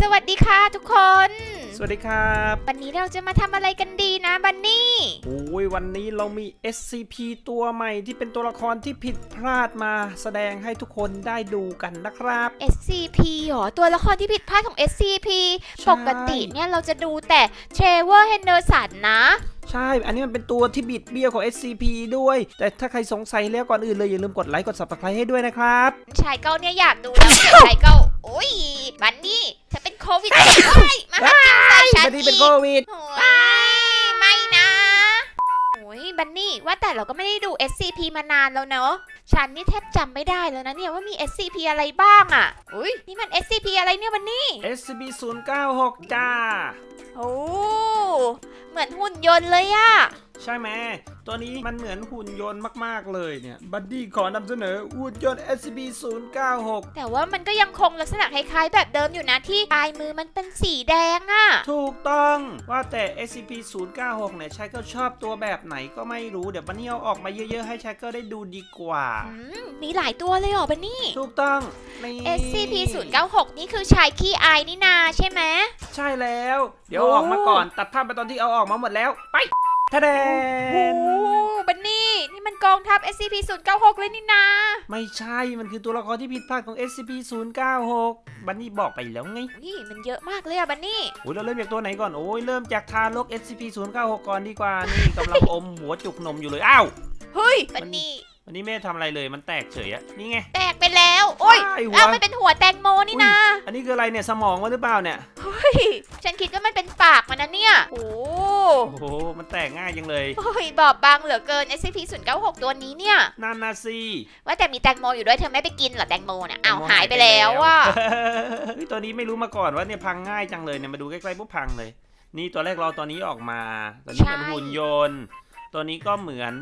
สวัสดีค่ะทุกคน สวัสดีครับ วันนี้เราจะมาทำอะไรกันดีนะบันนี่ โอ้ยวันนี้เรามี SCP ตัวใหม่ที่เป็นตัวละครที่ผิดพลาดมาแสดงให้ทุกคนได้ดูกันนะครับ SCP หรอ ตัวละครที่ผิดพลาดของ SCP ใช่ ปกติเนี่ยเราจะดูแต่เทรเวอร์เฮนเดอร์สันนะ ใช่ อันนี้มันเป็นตัวที่บิดเบี้ยวของ SCP ด้วย แต่ถ้าใครสงสัยแล้วก่อนอื่นเลยอย่าลืมกดไลค์กด subscribe ให้ด้วยนะครับ ชายเก้าเนี่ยอยากดูแล้วเสียชายเก้า โอ้ยบันนี่เธอเป็นโควิดเฮ้ยมาหากินใส่ฉันบันนี้เป็นอีโคกวิด โอ้ยไม่นะโอ้ยบันนี่ว่าแต่เราก็ไม่ได้ดู SCP มานานแล้วเนอะฉันนี่แทบจำไม่ได้แล้วนะเนี่ยว่ามี SCP อะไรบ้างอะอุ้ยนี่มัน SCP อะไรเนี่ยบันนี่ SCP 096จ้า โอ้ เหมือนหุ่นยนต์เลยอะ ใช่ไหมตัวนี้มันเหมือนหุ่นยนต์มากๆเลยเนี่ย บัดดี้ขอนำเสนอหุ่นยนต์ SCP 096แต่ว่ามันก็ยังคงลักษณะคล้ายๆ แบบเดิมอยู่นะที่ปลายมือมันเป็นสีแดงอะถูกต้องว่าแต่ SCP 096เนี่ยชายก็ชอบตัวแบบไหนก็ไม่รู้เดี๋ยวบันนี่เอาออกมาเยอะๆให้ชายก็ได้ดูดีกว่าอืมมีหลายตัวเลยเหรอบันนี่ ถูกต้องนี่ SCP 096นี่คือชายขี้อายนี่นาใช่ไหมใช่แล้ว เดี๋ยวเอาออกมาก่อนตัดภาพไปตอนที่เอาออกมาหมดแล้วไป ทะเดโอ้นบันนี่นี่มันกองทัพ SCP 096เลยนี่นาไม่ใช่มันคือตัวละครที่ผิดพลาดของ SCP 096 บันนี่บอกไปแล้วไงอุ้ยมันเยอะมากเลยอะบันนี่ โอ้ยเราเริ่มจากตัวไหนก่อน โอ้ยเริ่มจากทารก SCP 096 ก่อนดีกว่า นี่กำลังอมหัวจุกนมอยู่เลย อ้าว เฮ้ย บันนี่วั นนี้ไม่ได้ทำอะไรเลยมันแตกเฉยอะนี่ไง แตกไปแล้ว โอ้ยว้ายหัวอ้าวมันเป็นหัวแตงโมนี่นาอันนี้คืออะไรเนี่ยสมองมันหรือเปล่าเนี่ย เฮ้ยฉันคิดว่ามันเป็นปากมันนะเนี่ยโอ้โอ้โห มันแตกง่ายจังเลย โอ้ยบอบบางเหลือเกิน SCP 096ตัวนี้เนี่ยนานาซีว่าแต่มีแตงโมอยู่ด้วยเธอไม่ไปกินเหรอแตงโมเนี่ยอ้าวแตงโมหายไปแล้วอะเฮ้ยตัวนี้ไม่รู้มาก่อนว่าเนี่ยพังง่ายจังเลยเนี่ยมาดูใกล้ๆปุ๊บพังเลย นี่ตัวแรกเราตัวนี้ออกมาตัวนี้เป็นหุ่นยนต์ ตัวนี้ก็เหมือน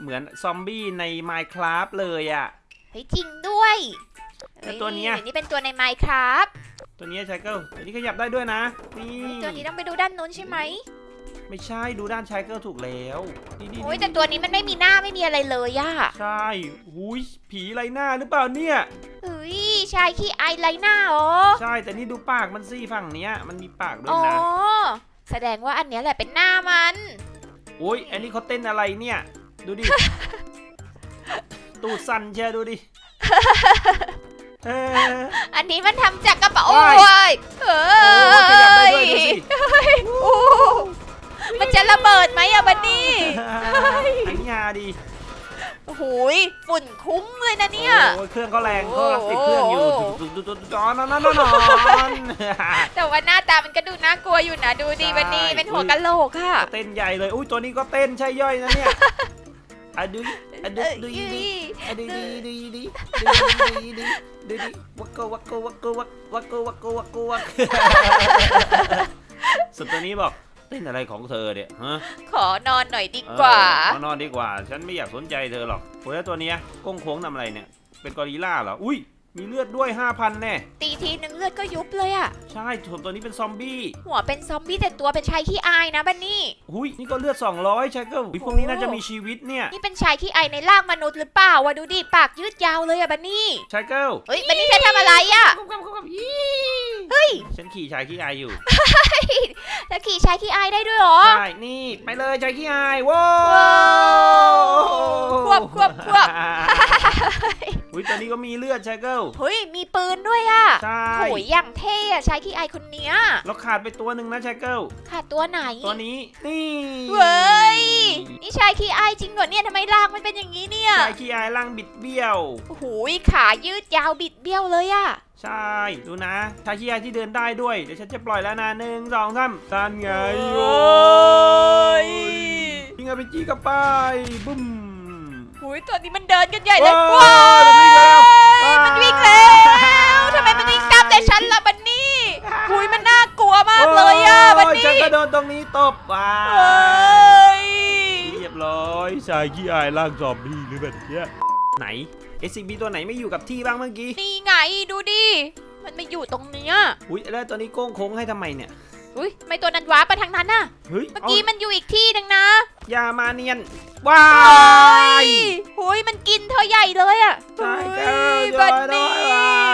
เหมือนซอมบี้ใน Minecraft เลยอะ่ะ เฮ้ยจริงด้วยแล้วตัวเนี้ย ฮ้นี่เป็นตัวใน Minecraft ตัวนี้ชายเกิลตัวนี้ขยับได้ด้วยนะ นี่เฮ้ยตัวนี้ต้องไปดูด้านนู้นใช่ไหมไม่ใช่ดูด้านชายเกิลถูกแล้วนี่นี่โอ้ยแต่ตัวนี้มันไม่มีหน้าไม่มีอะไรเลยอะใช่หุยผีไรหน้าหรือเปล่าเนี่ย เฮ้ยชายขี้อายไรหน้าเหรอใช่แต่นี่ดูปากมันสิฝั่งเนี้ยมันมีปากด้วยอ๋อนะแสดงว่าอันเนี้ยแหละเป็นหน้ามัน โอ้ยอันนี้เขาเต้นอะไรเนี่ย ดูดิ ตูดสั่นเชียดูดิเออ อันนี้มันทำจากกระเป๋าโอ้ว้ายยเฮ้โอ้ขยับได้ด้วยดูยสิโอ้มันจะระเบิดไหมอะบันนี่อันนี้ฮาดีโอ้โหยฝุ่นคุ้งเลยนะเนี่ย โอ้ยเครื่องเขาแรงโอ้เขาติดเครื่องอยู่โอ้ดุดุดุดุจอนอนอนอนอน แต่ว่าหน้าตามันก็ดูน่ากลัวอยู่นะ ดูดิใช่ บันนี่เป็นหัวกะโหลกค่ะ เต้นใหญ่เลย อุ้ยตัวนี้ก็เต้นใช่ย่อยนะเนี่ย อะดูอะดูดูดีดีอะดูดีดูดีดูดีดูดีดูดีวักโกวักโกวักโกวักวักโกวักโกวักโกวักสุดตัวนี้บอกเต้นอะไรของเธอเนี่ยฮะขอนอนหน่อยดีกว่าขอนอนดีกว่า ฉันไม่อยากสนใจเธอหรอกโอ้ยแล้วตัวนี้ก้งโค้งทำอะไรเนี่ย เป็นกอริลลาเหรอ อุ้ย มีเลือดด้วย 5,000แน่ตีทีนึงเลือดก็ยุบเลยอะใช่ส่วนตัวนี้เป็นซอมบี้หัวเป็นซอมบี้แต่ตัวเป็นชายขี้อายนะบันนี่อุ้ยนี่ก็เลือด 200ใช่ก็พวกนี้น่าจะมีชีวิตเนี่ย นี่เป็นชายขี้อายในร่างมนุษย์หรือเปล่าวะดูดิปากยืดยาวเลยอะบันนี่ใช่เกิลเฮ้ยบันนี่จะทำอะไรอะเฮ้ยฉันขี่ชายขี้อายอยู่จะขี่ชายขี้อายได้ด้วยเหรอ ใช่ นี่ไปเลยชายขี้อายว้าว้าวควบควบควบ อุ้ยตัวนี้ก็มีเลือดใช่เกิลเฮ้ยมีปืนด้วยอะใช่โหยอย่างเท่อะชายขี้อายคนเนี้ยเราขาดไปตัวหนึ่งนะใช่เกิลขาดตัวไหนตัวนี้นี่เว้ยนี่ชายขี้อายจริงเหรอเนี่ยทำไมร่างมันเป็นอย่างนี้เนี่ยชายขี้อายร่างบิดเบี้ยวโอ้โหขายืดยาวบิดเบี้ยวเลยอะใช่ดูนะชายขี้อายที่เดินได้ด้วยเดี๋ยวฉันจะปล่อยแล้วนะหนึ่งสองสามการไงโอ้ยยิงอาไปจีกับไปบึ้ม หุยตัวนี้มันเดินกันใหญ่เลยว้าวมันวิ่งแล้วว้ายมันวิ่งแล้วทำไมมันวิ่งตามแต่ฉันล่ะบันนี่หุยมันน่ากลัวมากเลยอะบันโยนี่ฉันก็โดนตรงนี้ตบว้าเฮ้ยเรียบร้อยชายขี้อายร่างซอมบี้หรือแบบเนี้ยไหน SCB ตัวไหนไม่อยู่กับที่บ้างเมื่อกี้นี่ไงดูดิมันมาอยู่ตรงเนี้ยอุ้ยแล้วตัวนี้โก้งโค้งให้ทำไมเนี่ย อุ้ยไม่ตัวนั้นว้าไปทางนั้นน่ะ เฮ้ยเมื่อกี้มันอยู่อีกที่หนึงนะยามาเนียนว้าโอ้ยยหุยมันกินเธอใหญ่เลยอะใช่เฮ้แก้วยบันด้นี่วยว่ะมันโหด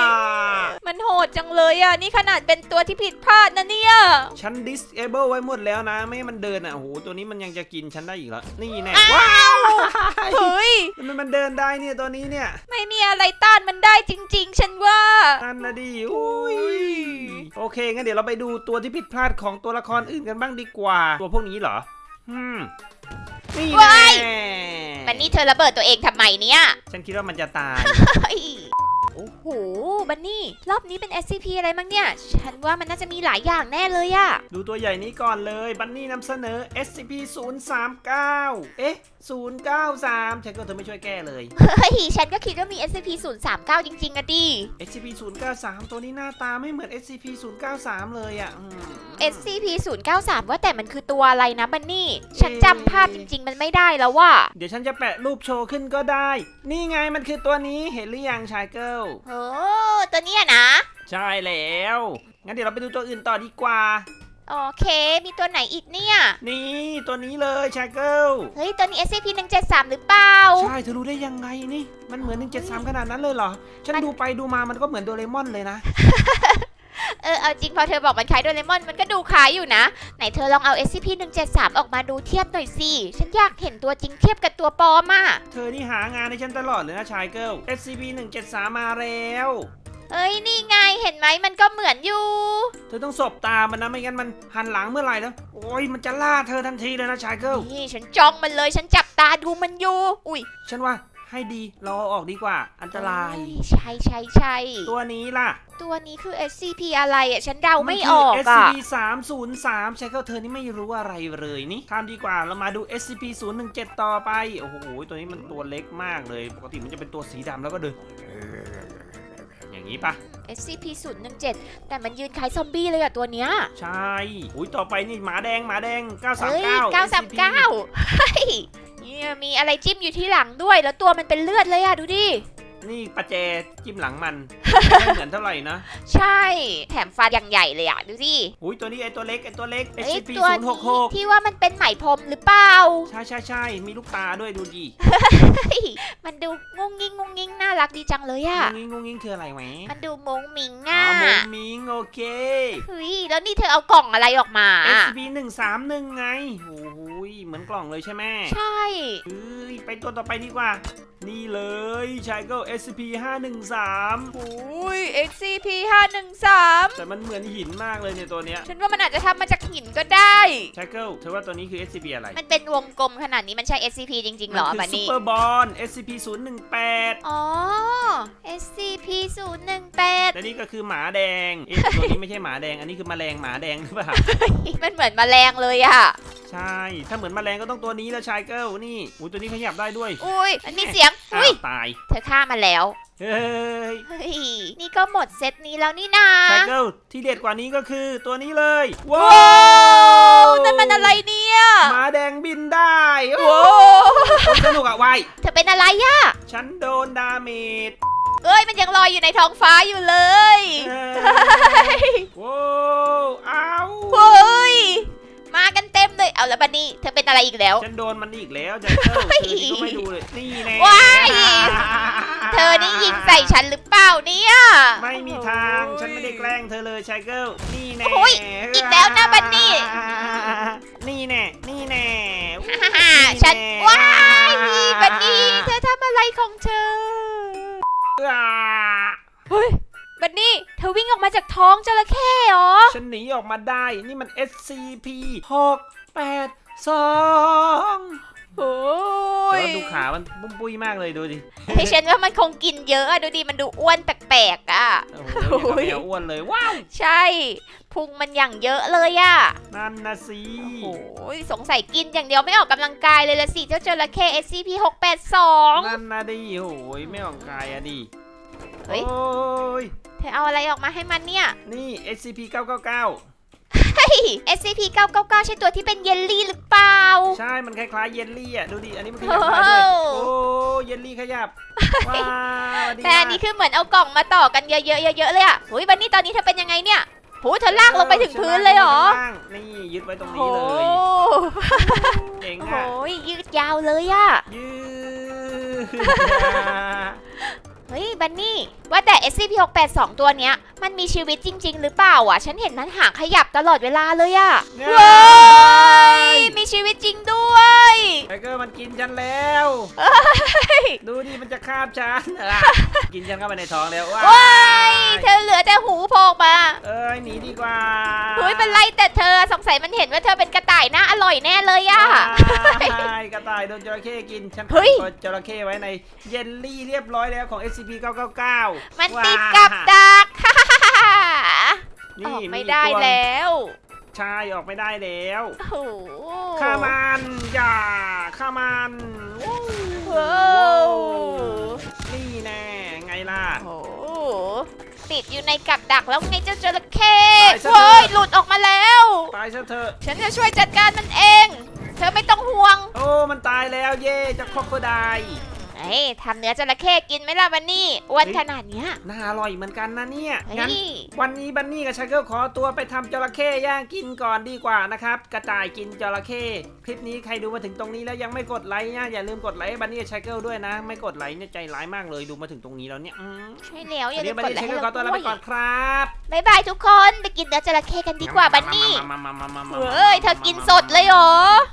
จังเลยอะ นี่ขนาดเป็นตัวที่ผิดพลาดนะเนี่ย ฉัน disable ไว้หมดแล้วนะ ไม่ให้มันเดินอะโอ้โหตัวนี้มันยังจะกินฉันได้อีกแล้วนี่แน่อ้าวว้าวเฮ้ยทำไมมันเดินได้เนี่ยตัวนี้เนี่ย ไม่มีอะไรต้านมันได้จริง ๆ ฉันว่า นั่นนะดิอุ้ยโอเคงั้นเดี๋ยวเราไปดูตัวที่ผิดพลาดของตัวละครอื่นกันบ้างดีกว่า ตัวพวกนี้เหรออืมนี่ว้าแน่ยมันนี่เธอระเบิดตัวเองทำไมเนี่ย ฉันคิดว่ามันจะตายเฮ้ย โอ้โห บันนี่ รอบนี้เป็น SCP อะไรมั้งเนี่ย ฉันว่ามันน่าจะมีหลายอย่างแน่เลยอะดูตัวใหญ่นี้ก่อนเลย บันนี่นำเสนอ SCP 039เอ๊ะ093 ฉันก็เธอไม่ช่วยแก้เลย เฮ้ย ฉันก็คิดว่ามี SCP 039จริงๆอะดิ SCP 093ตัวนี้หน้าตาไม่เหมือน SCP 093เลยอะอืม SCP 093ว่าแต่มันคือตัวอะไรนะบันนี่ ฉันจำภาพจริง ๆ มันไม่ได้แล้วว่า เดี๋ยวฉันจะแปะรูปโชว์ขึ้นก็ได้ นี่ไงมันคือตัวนี้เห็นหรือยังชายเกิลโอ้ตัวเนี้ยนะ ใช่แล้ว งั้นเดี๋ยวเราไปดูตัวอื่นต่อดีกว่า โอเค มีตัวไหนอีกเนี่ย นี่ตัวนี้เลยชายเกิลเฮ้ย ตัวนี้ SCP 173หรือเปล่า ใช่เธอรู้ได้ยังไงนี่ มันเหมือน 173 ขนาดนั้นเลยเหรอ ฉันดูไปดูมามันก็เหมือนโดเรมอนเลยนะ เออเอาจริงพอเธอบอกมันคล้ายโดเรมอนมันก็ดูคล้ายอยู่นะ ไหนเธอลองเอา SCP 173 ออกมาดูเทียบหน่อยสิฉันอยากเห็นตัวจริงเทียบกับตัวปลอมอะเธอนี่หางานให้ฉันตลอดเลยนะชายเกิล SCP 173มาแล้ว เอ้ยนี่ไงเห็นไหมมันก็เหมือนอยู่ เธอต้องสบตามันนะไม่งั้นมันหันหลังเมื่อไหร่แล้ว โอ้ยมันจะล่าเธอทันทีเลยนะชายเกิล นี่ฉันจ้องมันเลยฉันจับตาดูมันอยู่ อุ้ย ฉันว่า ให้ดี เราเอาออกดีกว่า อันตรายเอ้ยใช่ใช่ใช่ตัวนี้ล่ะ ตัวนี้คือ SCP อะไรอะ ฉันเดาไม่นออกคือะ SCP 303ชายเกิลเธอนี่ไม่รู้อะไรเลยนี่ข้ามดีกว่า เรามาดู SCP 017ต่อไป โอ้โห ตัวนี้มันตัวเล็กมากเลย ปกติมันจะเป็นตัวสีดำแล้วก็เดินอย่างนี้ปะ SCP 017แต่มันยืนคล้ายซอมบี้เลยอะตัวเนี้ย ใช่ อุ้ยต่อไปนี่หมาแดงหมาแดงเฮ้ย939 939 เฮ้ยเนี่ยมีอะไรจิ้มอยู่ที่หลังด้วย แล้วตัวมันเป็นเลือดเลยอะดูดิ นี่ประแจจิ้มหลังมัน ไม่เหมือนเท่าไหร่นะใช่ แถมฟันอย่างใหญ่เลยอะดูสิอุ้ยตัวนี้ไอตัวเล็กไอตัวเล็กเอ้ย SCP ตัวนี้066ที่ว่ามันเป็นไหมพรมหรือเปล่าใช่ใช่ใช่มีลูกตาด้วยดูดิเฮ้ยมันดูงุ้งงิ้งงุ้งงิ้งน่ารักดีจังเลยอะงงงิ้งงงงิ้งคืออะไรแหมมันดูมงมิงอ๋อะอมุงมิงโอเค เฮ้ยแล้วนี่เธอเอากล่องอะไรออกมา SCP 131ไงโอ้โห ยเหมือนกล่องเลยใช่ไหมใช่ เอ้ยไปตัวต่อไปดีกว่า นี่เลยชายก็ SCP 513โอ้ย SCP 513แต่มันเหมือนหินมากเลยเนี่ยตัวเนี้ย ฉันว่ามันอาจจะทำมาจากหินก็ได้ชายเกิลเธอว่าตัวนี้คือ SCP อะไร มันเป็นวงกลมขนาดนี้มันใช่ SCP จริงๆเหรอมับันคือซูนี่เปอร์บอล SCP 018อ๋อ SCP 018และนี่ก็คือหมาแดง เอ๊ะตัวนี้ไม่ใช่หมาแดง อันนี้คือแมลงหมาแดงหรือเปล่า มันเหมือนแมลงเลยอะใช่ ถ้าเหมือนแมลงก็ต้องตัวนี้แล้วชายเกิลนี่อุ้ยตัวนี้ขยับได้ด้วย อุ้ยมันมีเสียงอ้าอุ้ยวตาย เธอฆ่ามันแล้ว เฮ้ยเฮ้ย นี่ก็หมดเซตนี้แล้วนี่นาชายเกิลที่เด็ดกว่านี้ก็คือตัวนี้เลย ว้าว้าวนั่นมันอะไรเนี่ยหมาแดงบินได้โอ้โว้สนุกอะไวายเธอเป็นอะไรอะฉันโดนดาเมจเอ้ย มันยังลอยอยู่ในท้องฟ้าอยู่เลยเอ้ยโว้ว นนี่เธอเป็นอะไรอีกแล้ว ฉันโดนมันอีกแล้วชายเกิลเธอนี่ก็ไม่ดูเลยนี่แน่ว้าย เธอนี่ยิงใส่ฉันหรือเปล่าเนี่ย ไม่มีทางฉันไม่ได้แกล้งเธอเลยชายเกิลนี่แน่โอ้ยอีกแล้วนะบันนี่ นี่แน่นี่แน่ฮ่าฮ่าฉันว้ายบันนี่เธอทำอะไรของเธอ อ่าเฮ้ยบันนี่เธอวิ่งออกมาจากท้องจระเข้เหรอ ฉันหนีออกมาได้นี่มัน SCP 6 8 2โอ้แต่ยว่าดูขามันบุ้มปุ้ยมากเลยดูดิเฮ้ยฉันว่ามันคงกินเยอะอะดูดิมันดูอ้วนแปลกๆอะโอ้โหอย่างกับแมวอ้วนเลยว้าวใช่พุงมันอย่างเยอะเลยอะนั่นนะสิโอ้ยสงสัยกินอย่างเดียวไม่ออกกำลังกายเลยละสิเจ้าจระเข้ SCP 682 นั่นนะดิโอ้ยไม่ออกกายอะดิเฮ้ย โอ้ยเธอเอาอะไรออกมาให้มันเนี่ย นี่ SCP 999 เฮ้ย SCP 999ใช่ตัวที่เป็นเยลลี่หรือเปล่า ใช่ มันคล้ายๆเยลลี่อะ ดูดิ อันนี้มันขยับได้ด้วยโอ้ โอ้ เยลลี่ขยับ ว้าวดีแต่อันมากนี้คือเหมือนเอากล่องมาต่อกันเยอะๆเยอะๆเลยอะหุยบันนี่ตอนนี้เธอเป็นยังไงเนี่ยหูเธอลากลงไปถึงพื้นเลยเหรอข้างล่างนี่ยึดไว้ตรงโอ้นี้โหเลย เจ๋งโอ้โหอะ ยืดยาวเลยอะยืดเฮ้ย บันนี่ ว่าแต่ SCP-682 ตัวเนี้ย มันมีชีวิตจริง ๆ หรือเปล่าอะ ฉันเห็นมันหางขยับตลอดเวลาเลยอะเนี่ยเว้ยมีชีวิตจริงด้วย ไทเกอร์มันกินฉันแล้ว ดูดิมันจะคาบฉันอะกินฉันเข้าไปในท้องแล้วว้าว้ายเธอเหลือแต่หูโผล่มา เอ้ยหนีดีกว่า เฮ้ยเป็นไรแต่เธอสงสัยมันเห็นว่าเธอเป็นกระต่ายน่าอร่อยแน่เลยอะใช่กระต่ายโดนจระเข้กินฉันเฮ้ยขังตัวจระเข้ไว้ในเยลลี่เรียบร้อยแล้วของ SCP 999มันติดว้ากับดักนี่ออกไม่อีได้ตัวแล้วใช่ออกไม่ได้แล้วโอ้โหฆ่ามันอย่าฆ่ามันวู้ว้าว ติดอยู่ในกับดักแล้วไงเจ้าจระเข้ตายซะเถอะเว้ยหลุดออกมาแล้ว ตายซะเถอะฉันจะช่วยจัดการมันเอง เธอไม่ต้องห่วง โอ้ มันตายแล้วเย่จะครอกโคไดเฮ้ยทำเนื้อจระเข้กินไหมล่ะวันนี้อ้วนเฮ้ยขนาดเนี้ยน่าอร่อยเหมือนกันนะเนี่ยเฮ้งั้นยวันนี้บันนี่กับชาเกิลขอตัวไปทำจระเข้ย่างกินก่อนดีกว่านะครับ กระต่ายกินจระเข้คลิปนี้ใครดูมาถึงตรงนี้แล้วยังไม่กดไลค์นะอย่าลืมกดไลค์ให้บันนี่กับชาเกิลด้วยนะ ไม่กดไลค์เนี่ยใจร้ายมากเลยดูมาถึงตรงนี้แล้วเนี่ยอืมใช่แล้วอย่าลืเดี๋ยวมบันกดนี่ไลกับค์ชาให้เกิลขอตัวลาไปเราด้ก่วอยนครับบายบายทุกคนไปกินเนื้อจระเข้กันดีกว่าบันนี่มามามามามามามา เฮ้ยเธอกินสดเลยเหรอ